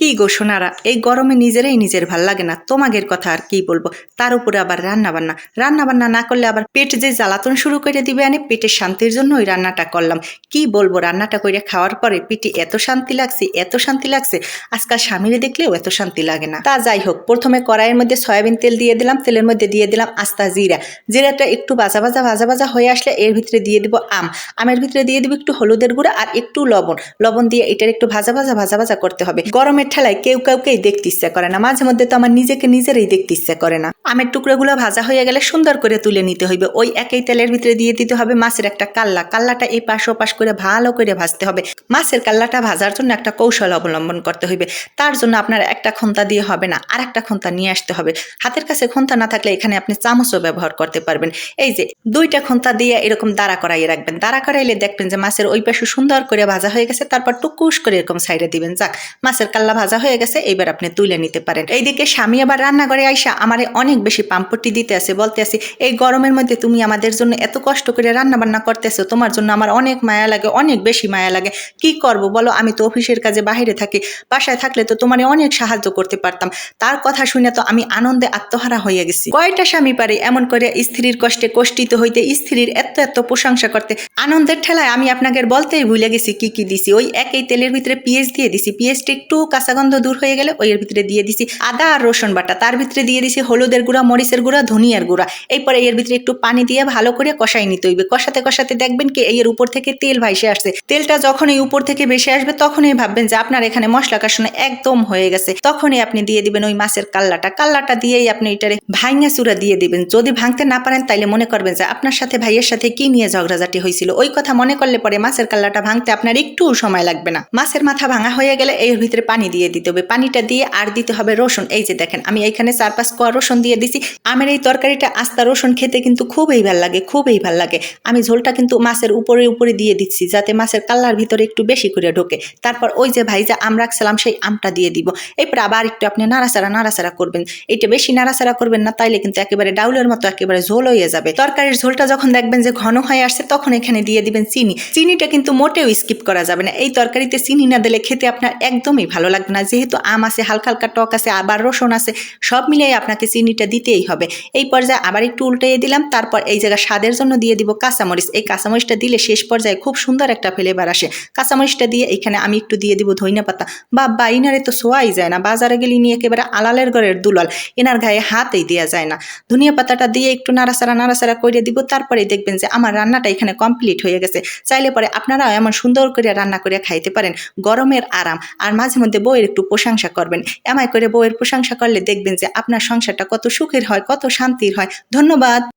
কি গো সোনারা, এই গরমে নিজেরাই নিজের ভালো লাগে না তোমাদের কথা আর কি বলব? তার উপরে আবার রান্না বান্না রান্না বান্না না করলে আবার পেট যে জ্বালাতন শুরু করে দিবে, আনে পেটের শান্তির জন্য ওই রান্নাটা করলাম। কি বলব, রান্নাটা করে খাওয়ার পরে পেটে এত শান্তি লাগছে, এত শান্তি লাগছে, আজকাল স্বামীরে দেখলেও এত শান্তি লাগে না। তা যাই হোক, প্রথমে কড়াইয়ের মধ্যে সয়াবিন তেল দিয়ে দিলাম, তেলের মধ্যে দিয়ে দিলাম আস্তা জিরা। জিরাটা একটু ভাজা ভাজা ভাজা ভাজা হয়ে আসলে এর ভিতরে দিয়ে দিব আম। আমের ভিতরে দিয়ে দিব একটু হলুদের গুঁড়া আর একটু লবণ। লবণ দিয়ে এটার একটু ভাজা ভাজা ভাজা ভাজা করতে হবে। গরমের ঠেলায় কেউ কাউকেই দেখতে ইচ্ছা করে না। মাঝে মধ্যে তো আমার নিজেকে নিজেরই দেখতে ইচ্ছা করে না। আমের টুকরোগুলো ভাজা হয়ে গেলে সুন্দর করে তুলে নিতে হইবে। ওই একই তেলের ভিতরে দিয়ে দিতে হবে মাছের একটা কাল্লা। কাল্লাটা এই পাশ ওপাশ করে ভালো করে ভাজতে হবে। মাছের কাল্লাটা ভাজার জন্য একটা কৌশল অবলম্বন করতে হইবে। তার জন্য আপনার একটা খন্তা দিয়ে হবে না আর একটা খন্তা নিয়ে আসতে হবে। হাতের কাছে খন্তা না থাকলে এখানে আপনি চামচও ব্যবহার করতে পারবেন। এই যে দুইটা খন্তা দিয়ে এরকম দাঁড়া করাইয়ে রাখবেন। দাঁড়া করাইলে দেখবেন যে মাছের ওই পাশে সুন্দর করে ভাজা হয়ে গেছে। তারপর টুকুস করে এরকম সাইডে দিবেন। যাক, মাছের কাল্লা ভাজা হয়ে গেছে। এবার আপনি তুলে নিতে পারেন। এইদিকে স্বামী আবার রান্নাঘরে আইসা আমারে অনেক বেশি পাম্পটি দিতে আছে বলতে আছে এই গরমের মধ্যে তুমি আমাদের জন্য এত কষ্ট করে রান্না বান্না করতেছো, তোমার জন্য আমার অনেক মায়া লাগে, অনেক বেশি মায়া লাগে। কি করব বলো, আমি তো অফিসের কাজে বাইরে থাকি, বাসায় থাকলে তো তোমার অনেক সাহায্য করতে পারতাম। তার কথা শুনে তো আমি আনন্দে আত্মহারা হয়ে গেছি। কয়টা স্বামী পারে এমন করে স্ত্রীর কষ্টে কষ্টিত হইতে স্ত্রীর এত এত প্রশংসা করতে। আনন্দের ঠেলায় আমি আপনাকে বলতেই ভুলে গেছি কি কি দিছি। ওই একই তেলের ভিতরে পিঁয়াজ দিয়ে দিছি, পিঁয়াজটা একটু কাঁচাগন্ধ দূর হয়ে গেলে ওই এর ভিতরে দিয়ে দিছি। আদা আর রসুন বাটা, তার ভিতরে দিয়ে দিছি হলুদের গুঁড়া, মরিচের গুঁড়া, ধনিয়ার গুঁড়া। এরপরে এর ভিতরে একটু পানি দিয়ে ভালো করে কষাই নিতে হইবে। কষাতে কষাতে দেখবেন কি এর উপর থেকে তেল ভাইসে আসছে। তেলটা যখন এই উপর থেকে বেশি আসবে, তখনই ভাববেন যে আপনার এখানে মশলা কষানো একদম হয়ে গেছে। তখনই আপনি দিয়ে দিবেন ওই মাছের কাল্লাটা। কাল্লাটা দিয়েই আপনি এটারে ভাইঙা চূড়া দিয়ে দিবেন। যদি ভাঙতে না পারেন, তাইলে মনে করবেন যে আপনার সাথে ভাইয়ের সাথে কি নিয়ে ঝগড়াঝাটি হয়েছিল। ওই কথা মনে করলে পরে মাছের কাল্লাটা ভাঙতে আপনার একটু সময় লাগবে না। মাছের মাথা ভাঙা হয়ে গেলে এর ভিতরে পানি দিয়ে দিতে হবে। পানিটা দিয়ে আর দিতে হবে রসুন। এই যে দেখেন, আমি এইখানে চার পাঁচ কোয়া রসুন দিয়ে দিছি। আমের এই তরকারিটা আস্তা রসুন খেতে কিন্তু খুবই ভালো লাগে, খুবই ভালো লাগে। আমি ঝোলটা কিন্তু মাছের উপরে উপরে দিয়ে দিচ্ছি যাতে মাছের কাল্লার ভিতরে একটু বেশি করে ঢোকে। তারপর ওই যে ভাই যে আম রাখছিলাম সেই আমটা দিয়ে দিব। এরপর আবার একটু আপনি নাড়াচাড়া নাড়াচাড়া করবেন। এটা বেশি নাড়াচাড়া করবেন না, তাইলে কিন্তু একেবারে ডাউলের মতো একেবারে ঝোল হয়ে যাবে। তরকারির ঝোলটা যখন দেখবেন যে ঘন হয়ে আসছে, তখন এখানে দিয়ে দিবেন চিনি। চিনিটা কিন্তু মোটেও স্কিপ করা যাবে না। এই তরকারিতে চিনি না দিলে খেতে আপনার একদমই ভালো লাগবে না। যেহেতু আম আছে, হালকা হালকা টক আছে, আবার রসুন আছে, সব মিলিয়ে আপনাকে চিনিটা দিতেই হবে। এই পর্যায়ে আবার একটু উল্টিয়ে দিলাম, তারপর এই জায়গা স্বাদের জন্য দিয়ে দিব কাঁচামরিচ। এই কাঁচামরিচটা দিলে শেষ পর্যায়ে খুব সুন্দর একটা ফ্লেভার আসে। কাঁচামরিচটা দিয়ে এখানে আমি একটু দিয়ে দিব ধইনা পাতা। বা বা, ইনারে তো সোয়াই যায় না, বাজারে গেলে নিয়ে একেবারে আলালের ঘরের দুলাল, এনার গায়ে হাতেই দেওয়া যায় না। ধনিয়া পাতাটা দিয়ে একটু নাড়াচাড়া নাড়াচাড়া করে দিব তারপরে দেখবেন যে আমার রান্নাটা এখানে কমপ্লিট হয়ে গেছে। চাইলে পরে আপনারাও এমন সুন্দর করে রান্না করে খাইতে পারেন, গরমের আরাম। আর মাঝে মধ্যে বউয়ের একটু প্রশংসা করবেন। এমাই করে বউয়ের প্রশংসা করলে দেখবেন যে আপনার সংসারটা কত সুখের হয় কত শান্তির হয়। ধন্যবাদ।